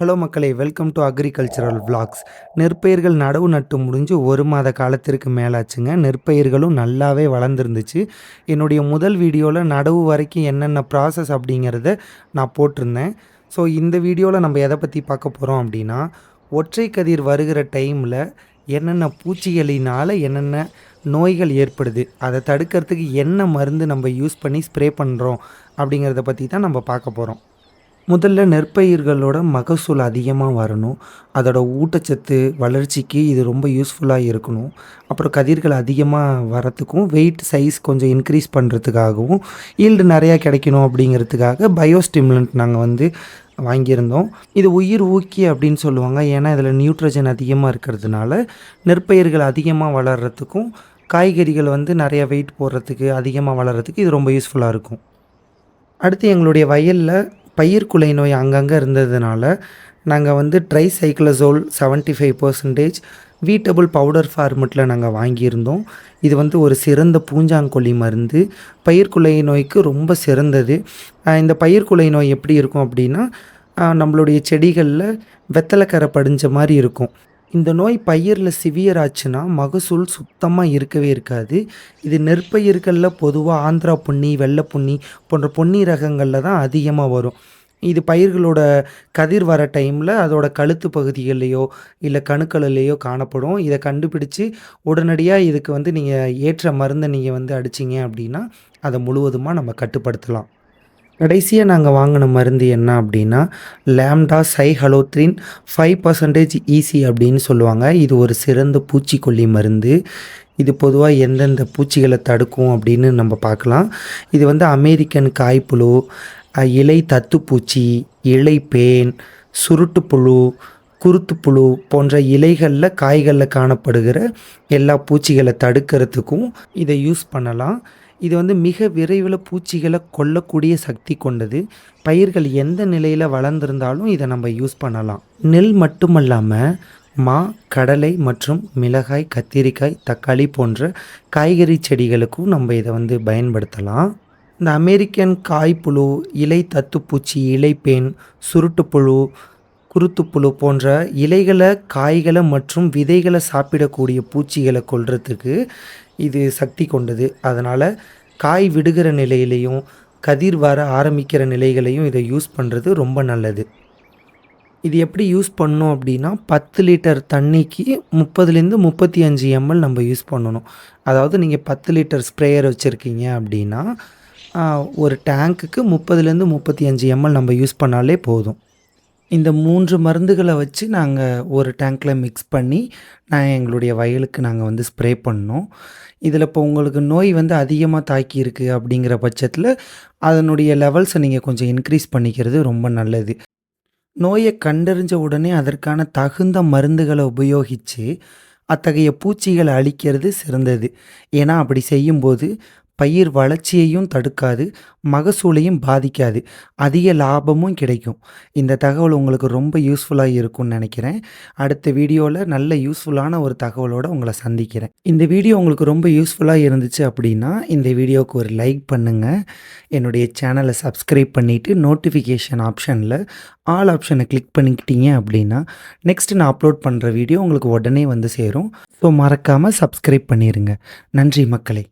Hello மக்களே welcome to agricultural vlogs நெற்பயிர்கள் நடவு நட்டு முடிஞ்சு ஒரு மாத காலத்திற்கு மேலாச்சுங்க. நெற்பயிர்களும் நல்லாவே வளர்ந்துருந்துச்சு. என்னுடைய முதல் வீடியோவில் நடவு வரைக்கும் என்னென்ன ப்ராசஸ் அப்படிங்கிறத நான் போட்டிருந்தேன். ஸோ இந்த வீடியோவில் நம்ம எதை பற்றி பார்க்க போகிறோம் அப்படின்னா ஒற்றை கதிர் வருகிற டைமில் என்னென்ன பூச்சிகளினால் என்னென்ன நோய்கள் ஏற்படுது அதை தடுக்கிறதுக்கு என்ன மருந்து நம்ம யூஸ் பண்ணி ஸ்ப்ரே பண்ணுறோம் அப்படிங்கிறத பற்றி தான் நம்ம பார்க்க போகிறோம் முதல்ல நெற்பயிர்களோட மகசூல் அதிகமாக வரணும். அதோட ஊட்டச்சத்து வளர்ச்சிக்கு இது ரொம்ப யூஸ்ஃபுல்லாக இருக்கணும். அப்புறம் கதிர்கள் அதிகமாக வரத்துக்கும் வெயிட் சைஸ் கொஞ்சம் இன்க்ரீஸ் பண்ணுறதுக்காகவும் ஈல்டு நிறையா கிடைக்கணும் அப்படிங்கிறதுக்காக பயோஸ்டிமுலண்ட் நாங்கள் வந்து வாங்கியிருந்தோம். இது உயிர் ஊக்கி அப்படின்னு சொல்லுவாங்க. ஏன்னா இதில் நியூட்ரஜன் அதிகமாக இருக்கிறதுனால நெற்பயிர்கள் அதிகமாக வளர்கிறதுக்கும் காய்கறிகள் வந்து நிறைய வெயிட் போடுறதுக்கு அதிகமாக வளர்கிறதுக்கு இது ரொம்ப யூஸ்ஃபுல்லாக இருக்கும். அடுத்து எங்களுடைய வயலில் பயிர்க்குலை நோய் அங்கங்கே இருந்ததுனால நாங்கள் வந்து tricyclazole seventy five percentage wettable powder ஃபார்மெட்டில் நாங்கள் வாங்கியிருந்தோம். இது வந்து ஒரு சிறந்த பூஞ்சாங்கொல்லி மருந்து. பயிர்குலை நோய்க்கு ரொம்ப சிறந்தது. இந்த பயிர்குலை நோய் எப்படி இருக்கும் அப்படின்னா நம்மளுடைய செடிகளில் வெத்தலைக்கரை படிஞ்ச மாதிரி இருக்கும். இந்த நோய் பயிரில் சிவியர் ஆச்சுன்னா மகசூல் சுத்தமாக இருக்கவே இருக்காது. இது நெற்பயிர்களில் பொதுவாக ஆந்திரா புண்ணி வெள்ளை பொன்னி போன்ற பொன்னி ரகங்களில் தான் அதிகமாக வரும். இது பயிர்களோட கதிர் வர டைமில் அதோட கழுத்து பகுதிகள்லையோ இல்லை கணுக்களிலேயோ காணப்படும். இதை கண்டுபிடிச்சு உடனடியாக இதுக்கு வந்து நீங்கள் ஏற்ற மருந்தை நீங்கள் வந்து அடிச்சிங்க அப்படின்னா அதை முழுவதுமாக நம்ம கட்டுப்படுத்தலாம். கடைசியாக நாங்கள் வாங்கின மருந்து என்ன அப்படின்னா lambda cyhalothrin five percentage EC அப்படின்னு சொல்லுவாங்க. இது ஒரு சிறந்த பூச்சிக்கொல்லி மருந்து. இது பொதுவாக எந்தெந்த பூச்சிகளை தடுக்கும் அப்படின்னு நம்ம பார்க்கலாம். இது வந்து அமெரிக்கன் காய்ப்புழு இலை தத்துப்பூச்சி இலை பேன் சுருட்டுப்புழு குருத்துப்புழு போன்ற இலைகளில் காய்களில் காணப்படுகிற எல்லா பூச்சிகளை தடுக்கிறதுக்கும் இதை யூஸ் பண்ணலாம். இது வந்து மிக விரைவில் பூச்சிகளை கொல்லக்கூடிய சக்தி கொண்டது. பயிர்கள் எந்த நிலையில் வளர்ந்துருந்தாலும் இதை நம்ம யூஸ் பண்ணலாம். நெல் மட்டுமல்லாமல் மா கடலை மற்றும் மிளகாய் கத்திரிக்காய் தக்காளி போன்ற காய்கறி செடிகளுக்கும் நம்ம இதை வந்து பயன்படுத்தலாம். இந்த அமெரிக்கன் காய்ப்புழு இலை தத்துப்பூச்சி இலைப்பேன் சுருட்டுப்புழு குருத்துப்புழு போன்ற இலைகளை காய்களை மற்றும் விதைகளை சாப்பிடக்கூடிய பூச்சிகளை கொல்றதுக்கு இது சக்தி கொண்டது. அதனால் காய் விடுகிற நிலையிலையும் கதிர் வர ஆரம்பிக்கிற நிலைகளையும் இதை யூஸ் பண்ணுறது ரொம்ப நல்லது. இது எப்படி யூஸ் பண்ணோம் அப்படின்னா பத்து லிட்டர் தண்ணிக்கு முப்பதுலேருந்து முப்பத்தி அஞ்சு எம்எல் நம்ம யூஸ் பண்ணணும். அதாவது நீங்கள் பத்து லிட்டர் ஸ்ப்ரேயர் வச்சுருக்கீங்க அப்படின்னா ஒரு டேங்க்குக்கு முப்பதுலேருந்து முப்பத்தி அஞ்சு எம்எல் நம்ம யூஸ் பண்ணாலே போதும். இந்த மூன்று மருந்துகளை வச்சு நாங்கள் ஒரு டேங்க்கில் மிக்ஸ் பண்ணி நான் எங்களுடைய வயலுக்கு நாங்கள் வந்து ஸ்ப்ரே பண்ணோம். இதில் இப்போ உங்களுக்கு நோய் வந்து அதிகமாக தாக்கி இருக்குது அப்படிங்கிற பட்சத்தில் அதனுடைய லெவல்ஸை நீங்கள் கொஞ்சம் இன்க்ரீஸ் பண்ணிக்கிறது ரொம்ப நல்லது. நோயை கண்டறிஞ்ச உடனே அதற்கான தகுந்த மருந்துகளை உபயோகித்து அத்தகைய பூச்சிகளை அழிக்கிறது சிறந்தது. ஏன்னா அப்படி செய்யும்போது பயிர் வளர்ச்சியையும் தடுக்காது மகசூலையும் பாதிக்காது. அதிக லாபமும் கிடைக்கும். இந்த தகவல் உங்களுக்கு ரொம்ப யூஸ்ஃபுல்லாக இருக்கும்னு நினைக்கிறேன். அடுத்த வீடியோவில் நல்ல யூஸ்ஃபுல்லான ஒரு தகவலோடு உங்களை சந்திக்கிறேன். இந்த வீடியோ உங்களுக்கு ரொம்ப யூஸ்ஃபுல்லாக இருந்துச்சு அப்படின்னா இந்த வீடியோவுக்கு ஒரு லைக் பண்ணுங்கள் என்னுடைய சேனலை சப்ஸ்கிரைப் பண்ணிவிட்டு நோட்டிஃபிகேஷன் ஆப்ஷனில் ஆல் ஆப்ஷனை கிளிக் பண்ணிக்கிட்டீங்க அப்படின்னா நெக்ஸ்ட் நான் அப்லோட் பண்ணுற வீடியோ உங்களுக்கு உடனே வந்து சேரும். ஸோ மறக்காமல் சப்ஸ்கிரைப் பண்ணிடுங்க நன்றி மக்களை.